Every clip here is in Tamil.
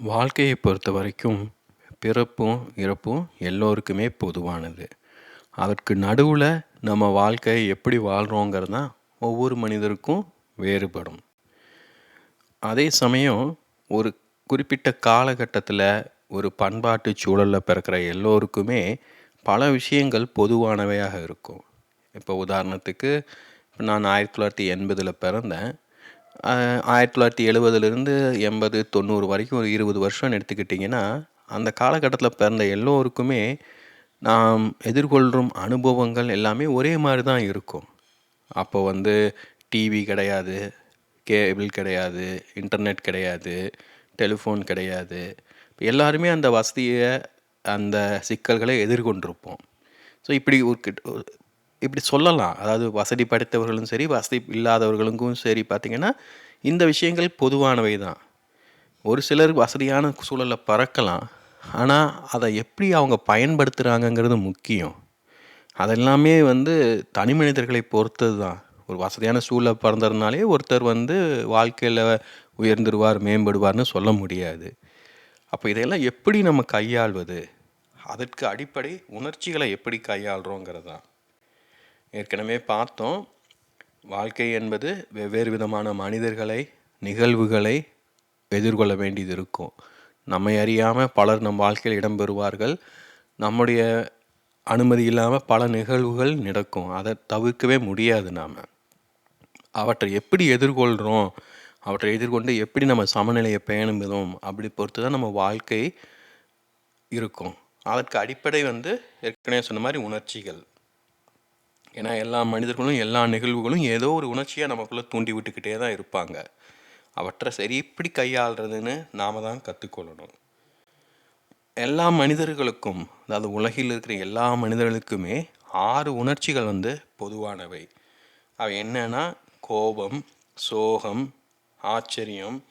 வாழ்க்கையை பொறுத்த வரைக்கும் பிறப்பும் இறப்பும் எல்லோருக்குமே பொதுவானது. அதற்கு நடுவில் நம்ம வாழ்க்கையை எப்படி வாழ்கிறோங்கிறது தான் ஒவ்வொரு மனிதருக்கும் வேறுபடும். அதே சமயம் ஒரு குறிப்பிட்ட காலகட்டத்தில் ஒரு பண்பாட்டு சூழலில் பிறக்கிற எல்லோருக்குமே பல விஷயங்கள் பொதுவானவையாக இருக்கும். இப்போ உதாரணத்துக்கு இப்போ நான் ஆயிரத்தி தொள்ளாயிரத்தி எண்பதில் பிறந்தேன். ஆயிரத்தி தொள்ளாயிரத்தி எழுபதுலேருந்து எண்பது தொண்ணூறு வரைக்கும் ஒரு இருபது வருஷம்னு எடுத்துக்கிட்டிங்கன்னா அந்த காலகட்டத்தில் பிறந்த எல்லோருக்குமே நாம் எதிர்கொள்ளும் அனுபவங்கள் எல்லாமே ஒரே மாதிரி தான் இருக்கும். அப்போ வந்து டிவி கிடையாது கேபிள் கிடையாது இன்டர்நெட் கிடையாது டெலிஃபோன் கிடையாது. எல்லாருமே அந்த வசதியை அந்த சிக்கல்களை எதிர்கொண்டிருப்போம். ஸோ இப்படி ஒரு கிட்ட- ஒரு- இப்படி சொல்லலாம். அதாவது வசதி படைத்தவர்களும் சரி வசதி இல்லாதவர்களுக்கும் சரி பார்த்திங்கன்னா இந்த விஷயங்கள் பொதுவானவை தான். ஒரு சிலர் வசதியான சூழலில் பறக்கலாம். ஆனால் அதை எப்படி அவங்க பயன்படுத்துகிறாங்கங்கிறது முக்கியம். அதெல்லாமே வந்து தனி மனிதர்களை பொறுத்தது தான். ஒரு வசதியான சூழலை பிறந்ததுனாலே ஒருத்தர் வந்து வாழ்க்கையில் உயர்ந்துருவார் மேம்படுவார்னு சொல்ல முடியாது. அப்போ இதையெல்லாம் எப்படி நம்ம கையாள்வது? அதற்கு அடிப்படை உணர்ச்சிகளை எப்படி கையாளுறோங்கிறது தான். ஏற்கனவே பார்த்தோம். வாழ்க்கை என்பது வெவ்வேறு விதமான மனிதர்களை நிகழ்வுகளை எதிர்கொள்ள வேண்டியது இருக்கும். நம்மை அறியாமல் பலர் நம் வாழ்க்கையில் இடம்பெறுவார்கள் நம்முடைய அனுமதி இல்லாமல் பல நிகழ்வுகள் நடக்கும். அதை தவிர்க்கவே முடியாது நாம். அவற்றை எப்படி எதிர்கொள்கிறோம் அவற்றை எதிர்கொண்டு எப்படி நம்ம சமநிலையை பேணுகிறோம்? அப்படி பொறுத்து தான் நம்ம வாழ்க்கை இருக்கும். அதற்கு அடிப்படை வந்து ஏற்கனவே சொன்ன மாதிரி உணர்ச்சிகள். ஏன்னா எல்லா மனிதர்களும் எல்லா நிகழ்வுகளும் ஏதோ ஒரு உணர்ச்சியாக நமக்குள்ளே தூண்டி விட்டுக்கிட்டே தான் இருப்பாங்க. அவற்றை சரி எப்படி கையாளுறதுன்னு நாம தான் கற்றுக்கொள்ளணும் எல்லா மனிதர்களுக்கும் அதாவது உலகில் இருக்கிற எல்லா மனிதர்களுக்குமே ஆறு உணர்ச்சிகள் வந்து பொதுவானவை. அவை என்னென்னா கோபம் சோகம் ஆச்சரியம்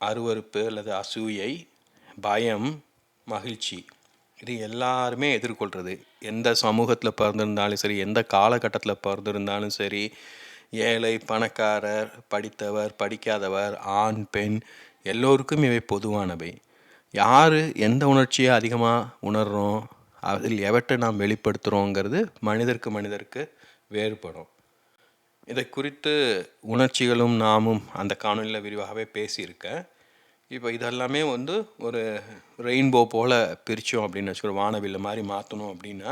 அருவருப்பு அல்லது அசூயை பயம் மகிழ்ச்சி. இது எல்லாருமே எதிர்கொள்கிறது எந்த சமூகத்தில் பிறந்திருந்தாலும் சரி எந்த காலகட்டத்தில் பிறந்திருந்தாலும் சரி ஏழை பணக்காரர் படித்தவர் படிக்காதவர் ஆண் பெண் எல்லோருக்கும் இவை பொதுவானவை. யார் எந்த உணர்ச்சியை அதிகமாக உணர்கிறோம் அதில் எவற்றை நாம் வெளிப்படுத்துகிறோங்கிறது மனிதருக்கு மனிதருக்கு வேறுபடும். இதை குறித்து உணர்ச்சிகளும் நாமும் அந்த காணொலியில் விரிவாகவே பேசியிருக்கேன். இப்போ இதெல்லாமே வந்து ஒரு ரெயின்போ போல் பிரித்தோம் அப்படின்னு வச்சுக்கோ வானவில்லை மாதிரி மாற்றணும் அப்படின்னா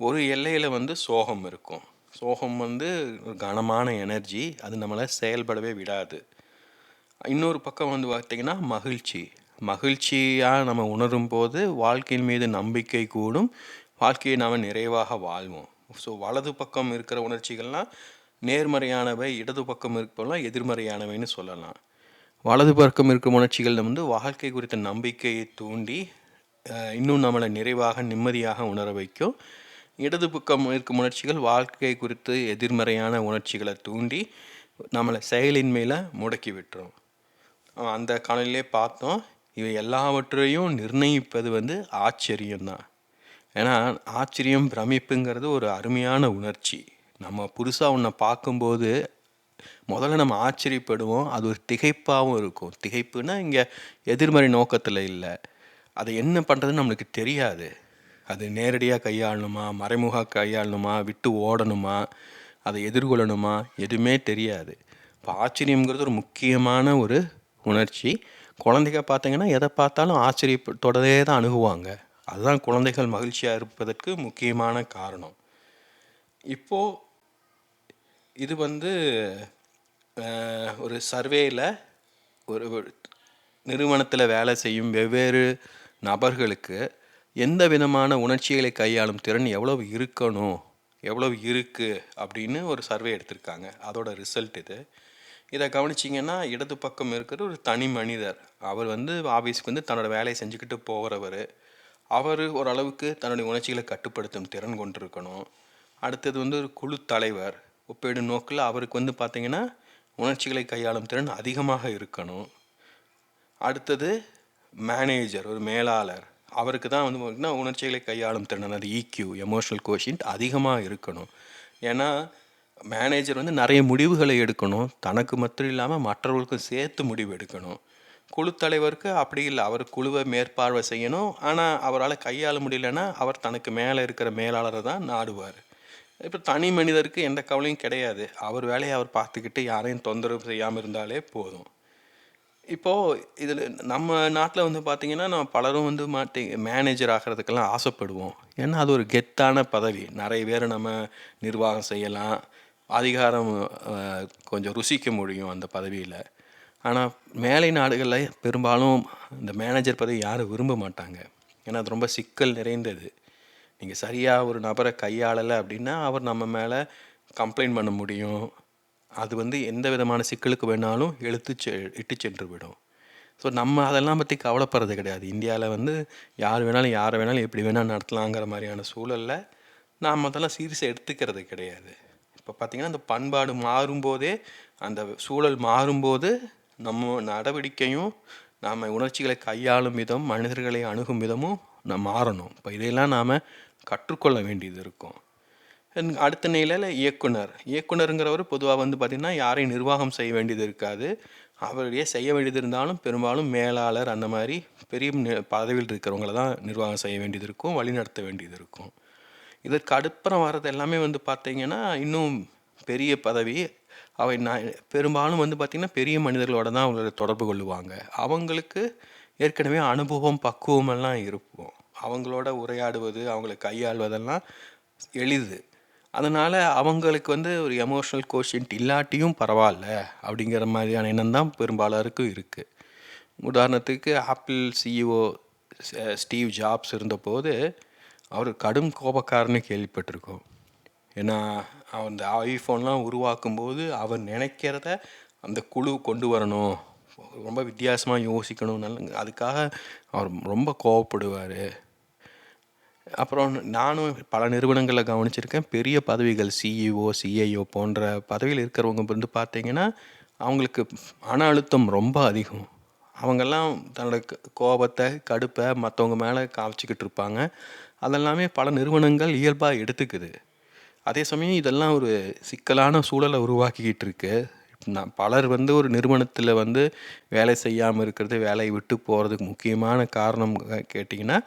ஒரு எல்லையில் வந்து சோகம் இருக்கும். சோகம் வந்து ஒரு கனமான எனர்ஜி அது நம்மளை செயல்படவே விடாது. இன்னொரு பக்கம் வந்து பார்த்திங்கன்னா மகிழ்ச்சி. மகிழ்ச்சியாக நம்ம உணரும் போது வாழ்க்கையின் மீது நம்பிக்கை கூடும். வாழ்க்கையை நாம் நிறைவாக வாழ்வோம். ஸோ வலது பக்கம் இருக்கிற உணர்ச்சிகள்லாம் நேர்மறையானவை இடது பக்கம் இருப்பெல்லாம் எதிர்மறையானவைன்னு சொல்லலாம். வலது பக்கம் இருக்கும் உணர்ச்சிகள் வந்து வாழ்க்கை குறித்த நம்பிக்கையை தூண்டி இன்னும் நம்மளை நிறைவாக நிம்மதியாக உணர வைக்கும். இடது பக்கம் இருக்கும் உணர்ச்சிகள் வாழ்க்கை குறித்து எதிர்மறையான உணர்ச்சிகளை தூண்டி நம்மளை செயலின் மேலே முடக்கி விட்டுரும். அந்த காலையிலே பார்த்தோம் இவை எல்லாவற்றையும் நிர்ணயிப்பது வந்து ஆச்சரியம்தான். ஏன்னா ஆச்சரியம் பிரமிப்புங்கிறது ஒரு அருமையான உணர்ச்சி. நம்ம புதுசாக ஒன்றை பார்க்கும்போது முதல்ல நம்ம ஆச்சரியப்படுவோம் அது ஒரு திகைப்பாகவும் இருக்கும். திகைப்புனா இங்கே எதிர்மறை நோக்கத்தில் இல்லை. அதை என்ன பண்ணுறதுன்னு நம்மளுக்கு தெரியாது. அது நேரடியாக கையாளணுமா மறைமுக கையாளணுமா விட்டு ஓடணுமா அதை எதிர்கொள்ளணுமா எதுவுமே தெரியாது. இப்போ ஆச்சரியங்கிறது ஒரு முக்கியமான ஒரு உணர்ச்சி. குழந்தைங்க பார்த்தீங்கன்னா எதை பார்த்தாலும் ஆச்சரியத்தோடவே தான் அணுகுவாங்க. அதுதான் குழந்தைகள் மகிழ்ச்சியாக இருப்பதற்கு முக்கியமான காரணம். இப்போது இது வந்து ஒரு சர்வேயில் ஒரு நிறுவனத்தில் வேலை செய்யும் வெவ்வேறு நபர்களுக்கு எந்த விதமான உணர்ச்சிகளை கையாளும் திறன் எவ்வளவு இருக்கணும் எவ்வளவு இருக்குது அப்படின்னு ஒரு சர்வே எடுத்திருக்காங்க. அதோட ரிசல்ட் இது. இதை கவனிச்சிங்கன்னா இடது பக்கம் இருக்கிற ஒரு தனி மனிதர். அவர் வந்து ஆஃபீஸ்க்கு வந்து தன்னோட வேலையை செஞ்சுக்கிட்டு போகிறவர் அவர் ஓரளவுக்கு தன்னுடைய உணர்ச்சிகளை கட்டுப்படுத்தும் திறன் கொண்டிருக்கணும். அடுத்தது வந்து ஒரு குழு தலைவர். ஒப்பிடும் நோக்கில் அவருக்கு வந்து பார்த்திங்கன்னா உணர்ச்சிகளை கையாளும் திறன் அதிகமாக இருக்கணும். அடுத்தது மேனேஜர் ஒரு மேலாளர். அவருக்கு தான் வந்து பார்த்திங்கன்னா உணர்ச்சிகளை கையாளும் திறன் அதாவது EQ எமோஷனல் கோஷின்ட் அதிகமாக இருக்கணும். ஏன்னா மேனேஜர் வந்து நிறைய முடிவுகளை எடுக்கணும். தனக்கு மட்டும் இல்லாமல் மற்றவர்களுக்கும் சேர்த்து முடிவு எடுக்கணும். குழு தலைவருக்கு அப்படி இல்லை. அவர் குழுவை மேற்பார்வை செய்யணும். ஆனால் அவரால் கையாள முடியலன்னா அவர் தனக்கு மேலே இருக்கிற மேலாளரை தான் நாடுவார். இப்போ தனி மனிதருக்கு எந்த கவலையும் கிடையாது. அவர் வேலையை அவர் பார்த்துக்கிட்டு யாரையும் தொந்தரவு செய்யாமல் இருந்தாலே போதும். இப்போது இதில் நம்ம நாட்டில் வந்து பார்த்திங்கன்னா நம்ம பலரும் வந்து மாட்டி மேனேஜர் ஆகிறதுக்கெல்லாம் ஆசைப்படுவோம். ஏன்னா அது ஒரு கெத்தான பதவி. நிறைய பேர் நம்ம நிர்வாகம் செய்யலாம். அதிகாரம் கொஞ்சம் ருசிக்க முடியும் அந்த பதவியில். ஆனால் மேலை நாடுகளில் பெரும்பாலும் இந்த மேனேஜர் பதவி யாரும் விரும்ப மாட்டாங்க. ஏன்னா அது ரொம்ப சிக்கல் நிறைந்தது. நீங்கள் சரியாக ஒரு நபரை கையாளலை அப்படின்னா அவர் நம்ம மேலே கம்ப்ளைண்ட் பண்ண முடியும். அது வந்து எந்த விதமான சிக்கலுக்கு வேணாலும் எழுத்து செ இட்டு சென்று விடும். ஸோ நம்ம அதெல்லாம் பற்றி கவலைப்படுறது கிடையாது. இந்தியாவில் வந்து யார் வேணாலும் யாரை வேணாலும் எப்படி வேணால் நடத்தலாங்கிற மாதிரியான சூழலில் நாம் அதெல்லாம் சீரியஸாக எடுத்துக்கிறது கிடையாது. இப்போ பார்த்திங்கன்னா அந்த பண்பாடு மாறும்போதே அந்த சூழல் மாறும்போது நம்ம நடவடிக்கையும் நாம் உணர்ச்சிகளை கையாளும் விதம் மனிதர்களை அணுகும் விதமும் நம்ம மாறணும். இப்போ இதையெல்லாம் நாம் கற்றுக்கொள்ள வேண்டியது இருக்கும். அடுத்த நிலையில் இயக்குனர். இயக்குனருங்கிறவர் பொதுவாக வந்து பார்த்திங்கன்னா யாரையும் நிர்வாகம் செய்ய வேண்டியது இருக்காது. அவருடைய செய்ய வேண்டியது இருந்தாலும் பெரும்பாலும் மேலாளர் அந்த மாதிரி பெரிய பதவியில் இருக்கிறவங்கள தான் நிர்வாகம் செய்ய வேண்டியது இருக்கும் வழிநடத்த வேண்டியது இருக்கும். இதற்கு அடுப்புறம் வர்றது எல்லாமே வந்து பார்த்திங்கன்னா இன்னும் பெரிய பதவி. அவை நான் பெரும்பாலும் வந்து பார்த்திங்கன்னா பெரிய மனிதர்களோட தான் அவங்கள தொடர்பு கொள்ளுவாங்க. அவங்களுக்கு ஏற்கனவே அனுபவம் பக்குவமெல்லாம் இருப்போம் இருக்கும். அவங்களோட உரையாடுவது அவங்களை கையாள்வதெல்லாம் எளிது. அதனால் அவங்களுக்கு வந்து ஒரு எமோஷ்னல் கோஷன்ட் இல்லாட்டியும் பரவாயில்ல அப்படிங்கிற மாதிரியான எண்ணம் தான் பெரும்பாலருக்கும் இருக்குது உதாரணத்துக்கு ஆப்பிள் சிஇஓ ஸ்டீவ் ஜாப்ஸ் இருந்தபோது அவர் கடும் கோபக்காரன்னு கேள்விப்பட்டிருக்கோம். ஏன்னா அந்த ஐஃபோன்லாம் உருவாக்கும்போது அவர் நினைக்கிறத அந்த குழு கொண்டு வரணும் ரொம்ப வித்தியாசமாக யோசிக்கணும் நல்ல அதுக்காக அவர் ரொம்ப கோவப்படுவார். அப்புறம் நானும் பல நிறுவனங்களில் கவனிச்சிருக்கேன். பெரிய பதவிகள் சிஇஓ சிஐஓ போன்ற பதவியில் இருக்கிறவங்க வந்து பார்த்தீங்கன்னா அவங்களுக்கு மன அழுத்தம் ரொம்ப அதிகம். அவங்கெல்லாம் தன்னோட கோபத்தை கடுப்பை மற்றவங்க மேலே காமிச்சிக்கிட்டு இருப்பாங்க. அதெல்லாமே பல நிறுவனங்கள் இயல்பாக எடுத்துக்குது. அதே சமயம் இதெல்லாம் ஒரு சிக்கலான சூழலை உருவாக்கிக்கிட்டு இருக்கு. நான் பலர் வந்து ஒரு நிறுவனத்தில் வந்து வேலை செய்யாமல் இருக்கிறது வேலையை விட்டு போகிறதுக்கு முக்கியமான காரணம் கேட்டிங்கன்னா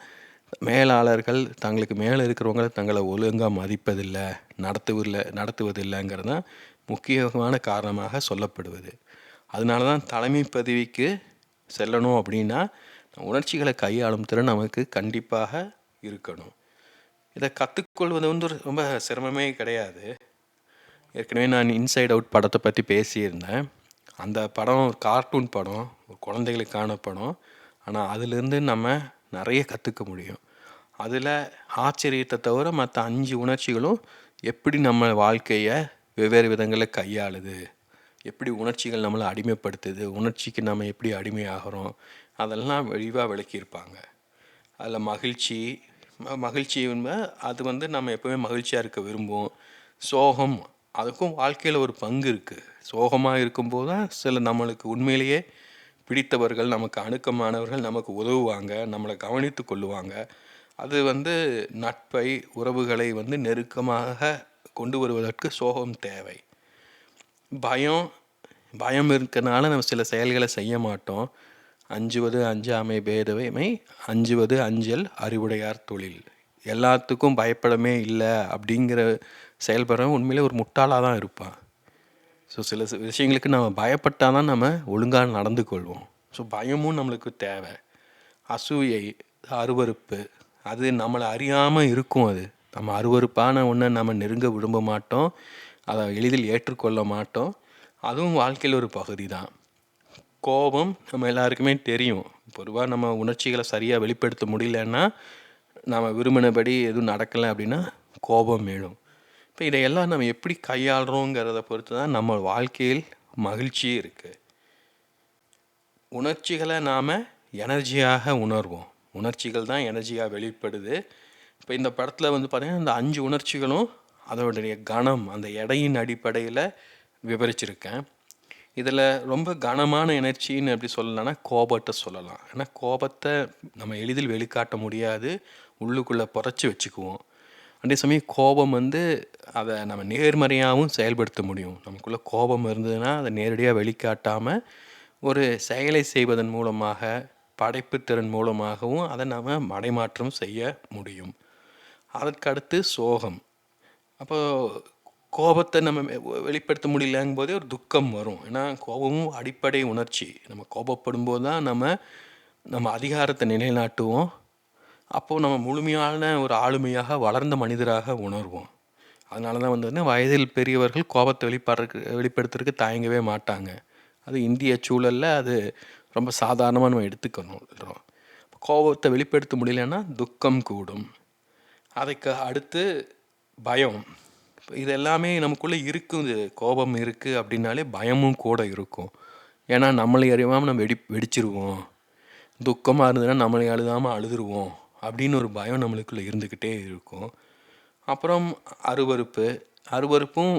மேலாளர்கள் தங்களுக்கு மேலே இருக்கிறவங்களை தங்களை ஒழுங்காக மதிப்பதில்லை நடத்துவதில்லை நடத்துவதில்லைங்கிறது தான் முக்கியமான காரணமாக சொல்லப்படுவது. அதனால தான் தலைமை பதவிக்கு செல்லணும் அப்படின்னா உணர்ச்சிகளை கையாளும் திறன் நமக்கு கண்டிப்பாக இருக்கணும். இதை கற்றுக்கொள்வது வந்து ஒரு ரொம்ப சிரமமே கிடையாது. ஏற்கனவே நான் இன்சைட் அவுட் படத்தை பற்றி பேசியிருந்தேன். அந்த படம் ஒரு கார்ட்டூன் படம் ஒரு குழந்தைகளுக்கான படம். ஆனால் அதிலிருந்து நம்ம நிறைய கற்றுக்க முடியும். அதில் ஆச்சரியத்தை தவிர மற்ற அஞ்சு உணர்ச்சிகளும் எப்படி நம்ம வாழ்க்கையை வெவ்வேறு விதங்களில் கையாளுது? எப்படி உணர்ச்சிகள் நம்மளை அடிமைப்படுத்துது? உணர்ச்சிக்கு நம்ம எப்படி அடிமையாகிறோம்? அதெல்லாம் விரிவாக விளக்கியிருப்பாங்க. அதில் மகிழ்ச்சி மகிழ்ச்சி அது வந்து நம்ம எப்போவுமே மகிழ்ச்சியாக இருக்க விரும்புவோம். சோகம் அதுக்கும் வாழ்க்கையில் ஒரு பங்கு இருக்குது சோகமாக இருக்கும்போது தான் சில நம்மளுக்கு உண்மையிலேயே பிடித்தவர்கள் நமக்கு அணுக்கமானவர்கள் நமக்கு உதவுவாங்க நம்மளை கவனித்து கொள்ளுவாங்க. அது வந்து நட்பை உறவுகளை வந்து நெருக்கமாக கொண்டு வருவதற்கு சோகம் தேவை. பயம் பயம் இருக்கனால நம்ம சில செயல்களை செய்ய மாட்டோம். அஞ்சுவது அஞ்சாமை பேதவைமை அஞ்சுவது அஞ்சல் அறிவுடையார் தொழில். எல்லாத்துக்கும் பயப்படமே இல்லை அப்படிங்கிற செயல்படுறவன் உண்மையிலே ஒரு முட்டாளாக தான் இருப்பான். ஸோ சில விஷயங்களுக்கு நம்ம பயப்பட்டால் தான் நம்ம ஒழுங்காக நடந்து கொள்வோம். ஸோ பயமும் நம்மளுக்கு தேவை. அசூயை அருவருப்பு அது நம்மளை அறியாமல் இருக்கும் அது. நம்ம அருவருப்பான ஒன்றை நம்ம நெருங்க விரும்ப மாட்டோம். அதை எளிதில் ஏற்றுக்கொள்ள மாட்டோம். அதுவும் வாழ்க்கையில் ஒரு பகுதி தான் கோபம் நம்ம எல்லாருக்குமே தெரியும். பொதுவாக நம்ம உணர்ச்சிகளை சரியாக வெளிப்படுத்த முடியலன்னா நம்ம விரும்பினபடி எதுவும் நடக்கலை அப்படின்னா கோபம் மேடும் இப்போ இதையெல்லாம் நம்ம எப்படி கையாளுறோங்கிறத பொறுத்து தான் நம்ம வாழ்க்கையில் மகிழ்ச்சியே இருக்குது உணர்ச்சிகளை நாம் எனர்ஜியாக உணர்வோம். உணர்ச்சிகள் தான் எனர்ஜியாக வெளிப்படுது. இப்போ இந்த படத்தில் வந்து பார்த்திங்கன்னா இந்த அஞ்சு உணர்ச்சிகளும் அதோடைய கணம் அந்த எடையின் அடிப்படையில் விவரிச்சிருக்கேன் இதில் ரொம்ப கனமான எனர்ஜின்னு எப்படி சொல்லலாம்னா கோபத்தை சொல்லலாம். ஏன்னா கோபத்தை நம்ம எளிதில் வெளிக்காட்ட முடியாது. உள்ளுக்குள்ளே புதைச்சி வச்சுக்குவோம். அதே சமயம் கோபம் வந்து அதை நம்ம நேர்மறையாகவும் செயல்படுத்த முடியும். நமக்குள்ளே கோபம் இருந்ததுன்னா அதை நேரடியாக வெளிக்காட்டாமல் ஒரு செயலை செய்வதன் மூலமாக படைப்பு திறன் மூலமாகவும் அதை நாம் மடைமாற்றம் செய்ய முடியும். அதற்கடுத்து சோகம். அப்போ கோபத்தை நம்ம வெளிப்படுத்த முடியலங்கும் போதே ஒரு துக்கம் வரும். ஏன்னா கோபமும் அடிப்படை உணர்ச்சி. நம்ம கோபப்படும் போது தான் நம்ம நம்ம அதிகாரத்தை நிலைநாட்டுவோம். அப்போது நம்ம முழுமையான ஒரு ஆளுமையாக வளர்ந்த மனிதராக உணர்வோம். அதனால தான் வந்து வயதில் பெரியவர்கள் கோபத்தை வெளிப்படுறதுக்கு வெளிப்படுத்துறதுக்கு தயங்கவே மாட்டாங்க. அது இந்திய சூழலில் அது ரொம்ப சாதாரணமாக நம்ம எடுத்துக்கணும் கோபத்தை வெளிப்படுத்த முடியலன்னா துக்கம் கூடும். அதுக்கு அடுத்து பயம். இது எல்லாமே நமக்குள்ளே இருக்குது கோபம் இருக்குது அப்படின்னாலே பயமும் கூட இருக்கும். ஏன்னா நம்மளை அறியாமல் நம்ம வெடி வெடிச்சிருவோம். துக்கமாக இருந்ததுன்னா நம்மளை அழுதாமல் அழுதுருவோம் அப்படின்னு ஒரு பயம் நம்மளுக்குள்ளே இருந்துக்கிட்டே இருக்கும். அப்புறம் அருவருப்பு. அருவருப்பும்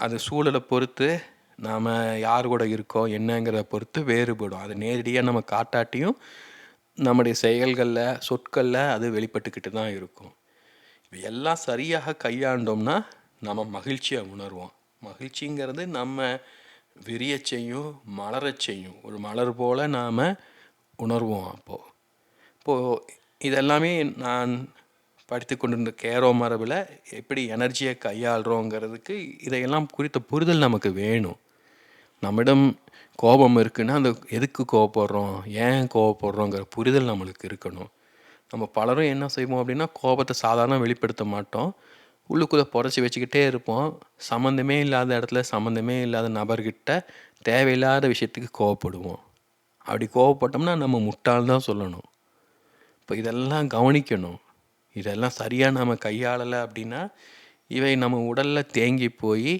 அது சூழலை பொறுத்து நாம் யார் கூட இருக்கோம் என்னங்கிறத பொறுத்து வேறுபடும். அது நேரடியாக நம்ம காட்டாட்டியும் நம்முடைய செயல்களில் சொற்களில் அது வெளிப்பட்டுக்கிட்டு தான் இருக்கும். இப்போ எல்லாம் சரியாக கையாண்டோம்னா நம்ம மகிழ்ச்சியை உணர்வோம். மகிழ்ச்சிங்கிறது நம்ம விரிய செய்யும் மலரச் செய்யும் ஒரு மலர் போல் நாம் உணர்வோம் அப்போது இப்போது இதெல்லாமே நான் படித்து கொண்டிருந்த கேரோ மரபில் எப்படி எனர்ஜியை கையாளுறோங்கிறதுக்கு இதையெல்லாம் குறித்த புரிதல் நமக்கு வேணும். நம்மிடம் கோபம் இருக்குன்னா அந்த எதுக்கு கோவப்படுறோம்? ஏன் கோவப்படுறோங்கிற புரிதல் நம்மளுக்கு இருக்கணும். நம்ம பலரும் என்ன செய்வோம் அப்படின்னா கோபத்தை சாதாரண வெளிப்படுத்த மாட்டோம். உள்ளுக்குள்ளே புடச்சி வச்சுக்கிட்டே இருப்போம். சம்மந்தமே இல்லாத இடத்துல சம்மந்தமே இல்லாத நபர்கிட்ட தேவையில்லாத விஷயத்துக்கு கோவப்படுவோம். அப்படி கோவப்பட்டோம்னா நம்ம முட்டாள் தான் சொல்லணும். இப்போ இதெல்லாம் கவனிக்கணும். இதெல்லாம் சரியாக நம்ம கையாளலை அப்படின்னா இவை நம்ம உடலில் தேங்கி போய்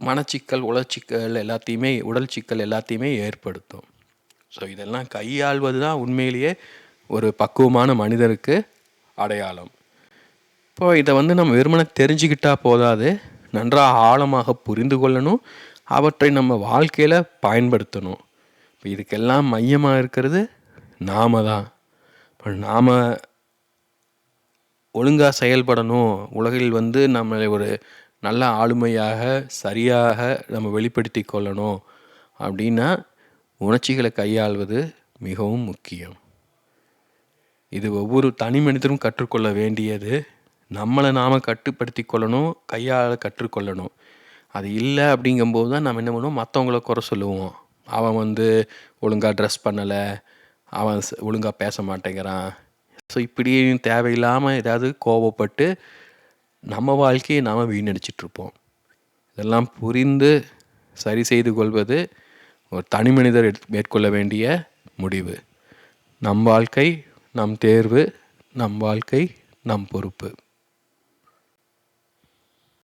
மனச்சிக்கல் உளச்சிக்கல் எல்லாத்தையுமே உடல் சிக்கல் எல்லாத்தையுமே ஏற்படுத்தும். ஸோ இதெல்லாம் கையாள்வது தான் உண்மையிலேயே ஒரு பக்குவமான மனிதருக்கு அடையாளம். இப்போ இதை வந்து நம்ம வெறுமனை தெரிஞ்சுக்கிட்டா போதாது. நன்றாக ஆழமாக புரிந்து கொள்ளணும். அவற்றை நம்ம வாழ்க்கையில் பயன்படுத்தணும். இப்போ இதுக்கெல்லாம் மையமாக இருக்கிறது நாம தான். இப்போ நாம் ஒழுங்காக செயல்படணும். உலகில் வந்து நம்மளை ஒரு நல்ல ஆளுமையாக சரியாக நம்ம வெளிப்படுத்தி கொள்ளணும் அப்படின்னா உணர்ச்சிகளை கையாள்வது மிகவும் முக்கியம். இது ஒவ்வொரு தனி மனிதரும் கற்றுக்கொள்ள வேண்டியது. நம்மளை நாம் கட்டுப்படுத்தி கொள்ளணும் கையாள கற்றுக்கொள்ளணும் அது இல்லை அப்படிங்கும்போது தான் நம்ம என்ன பண்ணுவோம்? மற்றவங்கள குறை சொல்லுவோம். அவன் வந்து ஒழுங்காக ட்ரெஸ் பண்ணலை அவன் ஒழுங்காக பேச மாட்டேங்கிறான். ஸோ இப்படியும் தேவையில்லாமல் ஏதாவது கோவப்பட்டு நம்ம வாழ்க்கையை நாம் வீணடிச்சிட்ருப்போம் இதெல்லாம் புரிந்து சரி செய்து கொள்வது ஒரு தனி மனிதர் எடுத்து மேற்கொள்ள வேண்டிய முடிவு. நம் வாழ்க்கை நம் தேர்வு நம் வாழ்க்கை நம் பொறுப்பு.